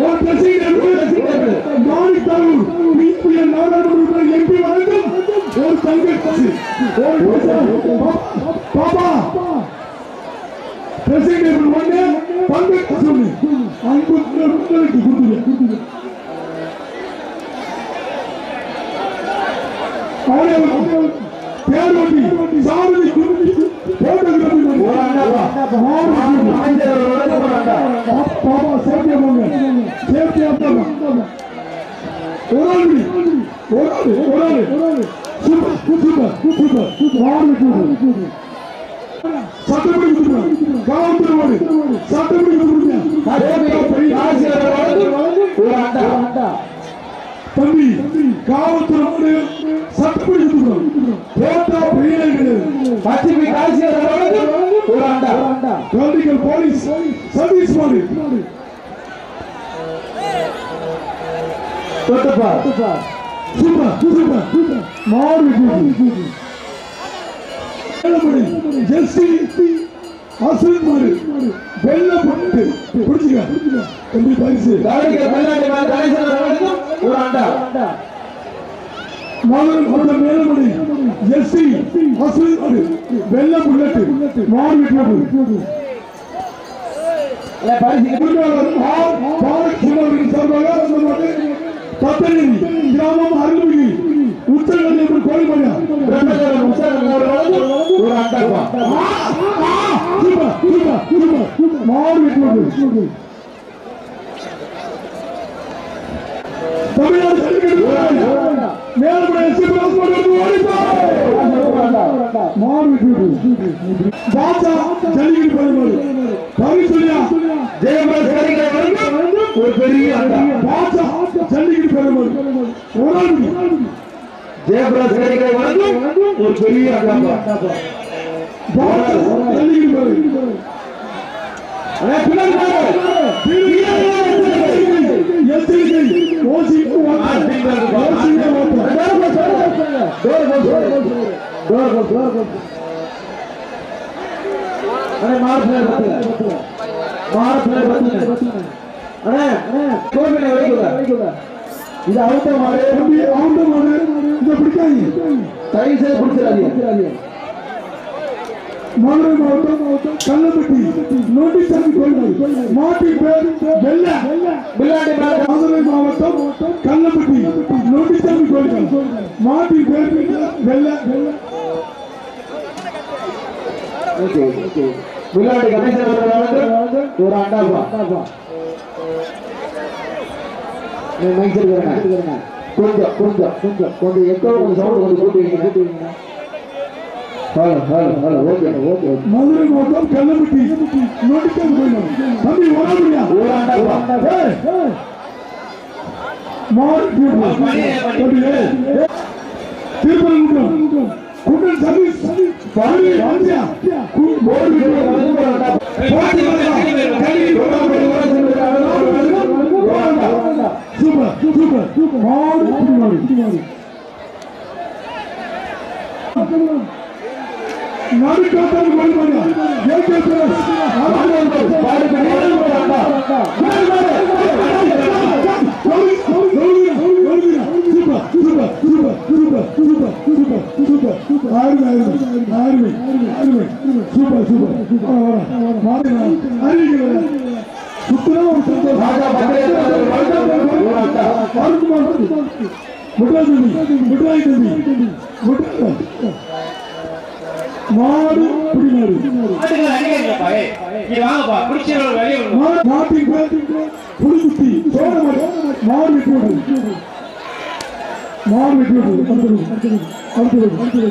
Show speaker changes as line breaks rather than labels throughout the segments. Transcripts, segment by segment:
ஒரு பிரசிடர் மாணிக்காவூர் பிபிஎல் நாடாளுமன்ற எம்பி வழங்கும் ஒரு அப்பா பசு பாபா பிரசிடர் ஒண்ணு தங்க அன்பு உங்களுக்கு போட்டோகிராஃபி பாபா சேஃப்டியா போங்க சேஃப்டியா போங்க ஒரு ஆள் ஒரு ஆள் ஒரு ஆள் சூப்பர் சூப்பர் சூப்பர் சூப்பர் ஆறு சூப்பர் தம்பி காவல்துறை ஓடு சட்டப்படி கொடுத்துருங்க போட்டா பெரிய கிடையாது
பசிபி ஆசிரியர் அவர்களுக்கு ஒரு அண்டா.
பொலிட்டிக்கல் போலீஸ் சர்வீஸ் மாடு
தொட்டுப்பார்.
சூப்பர் சூப்பர் சூப்பர் மாடு அசுரன் மாடு வெள்ள பட்டு பிடிச்சுக்க தம்பி பரிசு. மதுரை கொண்ட மேலமணி அசுரன் மாடு வெள்ள புல்லட்டு சார்பாக கிராமம் அருள்மிகு ಮಾಡಬೇಕು ಬಾಚ ಜಲ್ಲಿಗೆ ಪರಿಮಾಣ ಪರಿಶುಲ್ಯ ಜಯ ಬಸರಿಗೆ ಒಂದು ಕೊಬ್ಬರಿ ಅಂತ ಬಾಚ
ಜಲ್ಲಿಗೆ ಪರಿಮಾಣ ಓಡಾಡಿ ಜಯ ಬಸರಿಗೆ ಒಂದು
ಕೊಬ್ಬರಿ ಅಂತ ಬಾಚ ಜಲ್ಲಿಗೆ ಪರಿಮಾಣ ಅರೆ
ಪಿಲರ್ ಪಿಲರ್ ಎತ್ತಿಗೆ ಓಸಿ ಓಸಿ ಓಸಿ
ಡೋರ್ ಡೋರ್ ಡೋರ್
அண்ணா, பின்னாடி பாருங்க.
எச்சரிக்கை ஓசி
இது அவுத்த மாடு.
தம்பி ஆண்ட மாடு. இதை பிடிக்காதீங்க.
தயவு செய்து பிடிச்சிடாதீங்க.
மதுரை மாவட்டம் கள்ளப்பட்டி நோட்டிசாமி கோயில் மாட்டின் பேர் வெள்ள.
விளையாட்டு மேல
மதுரை மாவட்டம் கள்ளப்பட்டி நோட்டிசாமி கோயில் மாட்டின் பேர் வெள்ள.
விளையாட்டு கணேசன் அவர்கள் வந்து ஒரு அண்டாபா மைசூர் கொஞ்சம் கொஞ்சம் கொஞ்சம் கொஞ்சம் எக்கோ கொஞ்சம் சவுண்ட் கொஞ்சம் கூட்டி வைங்க hello hello okay okay okay.
Madurai மாவட்டம் கள்ளப்பட்டி தம்பி
அண்டாபா
திருப்பரங்குன்றம். குண்டன் சதீஷ். சூப்பர். சூப்பர் சூப்பர் மாடு குடி மாடு குடி மாடு மாடு மாடியா ஏகே பிரஸ் மாடு மாட்டின் புதுக்குத்தி மாடு மாடு அடுத்தது அடுத்தது அடுத்தது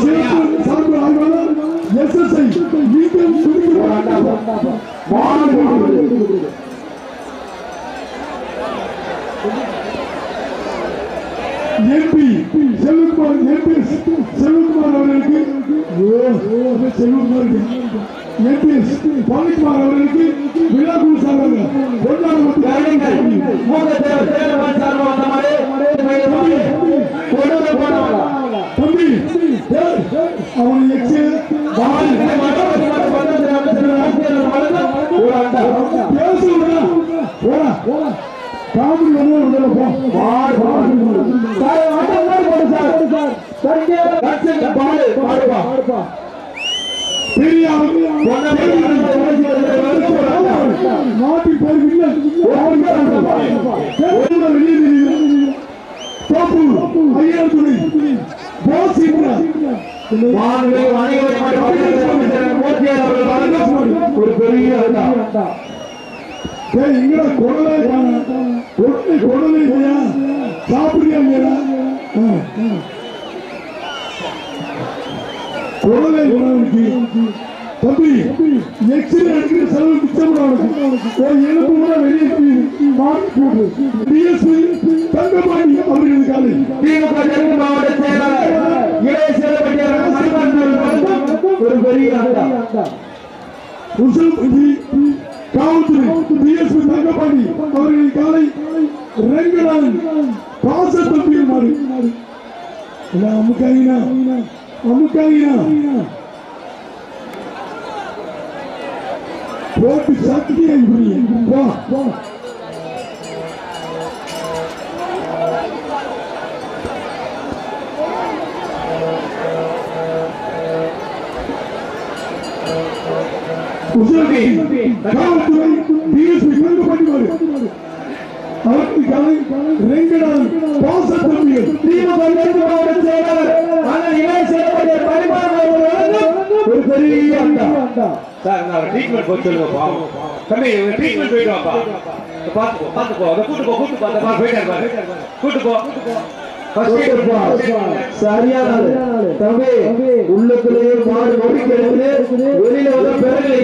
சிறப்பு சார்பு ஆய்வாளர் எஸ்எஸ்ஐ ஈகம் கும்பிட்டு மாடு எம்பி பழனிக்குமார் அவர்களுக்கு விழா குழு சார்பாக தம்பி அவன் எச்சு பேசுறா காமெடி வந்து போ. பெரிய நாட்டில் பேர்
ஒரு பெரிய?
சாப்பிடுறியா குடலை உணவுக்கு. தம்பி எக்ஸ்ரே எடுக்கிற செலவு மிச்சம் உனக்கு உன் எலும்பு கூட வெளியே போயிரு. மார்க் போடு. டிஎஸ்பி தங்கபாணி அவர்கள் காலை.
திமுக தெற்கு மாவட்ட செயலாளர் இளைய சேலப்பட்டியார் மணிவண்ணன் வழக்கம் ஒரு பெரிய அண்டா
உசல் காவல்துறை டிஎஸ்பி தங்கபாணி அவர்கள் காலை ரெங்கநாதன் பாச தம்பியில் மாறி. அமுக்காயினா அமுக்காயினா போட்டு சக்தியை புரியும் போ போ உசல்வி காவல்துறை டிஎஸ்பி தங்கபாணி மாறி அவருக்கு காலை ரெங்கநாதன் பாச
சார் நான் ட்ரீட்மெண்ட் போய் சொல்லுங்க பாவம். தம்பி ட்ரீட்மெண்ட் போயிட்டு வாப்பா பாத்துக்கோ பாத்துக்கோ. அதை கூட்டு போ கூட்டு போ அந்த மாதிரி போயிட்டாரு பாரு கூட்டு போ
தொட்டுப்பா. சரியான ஆளு. தம்பி உள்ளுக்குள்ளேயே மாடு நொடிக்கிறது. வெளியில வந்து பிறகு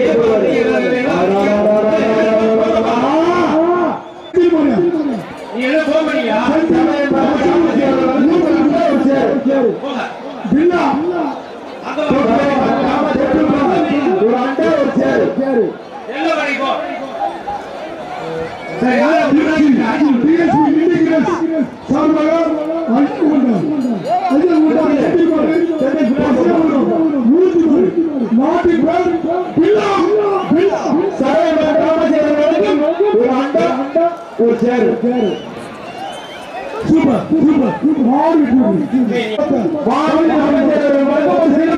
ஒரு அண்டா ஒரு சேரு.
சூப்பர் சூப்பர் மாறி
மாநில அமைச்சர்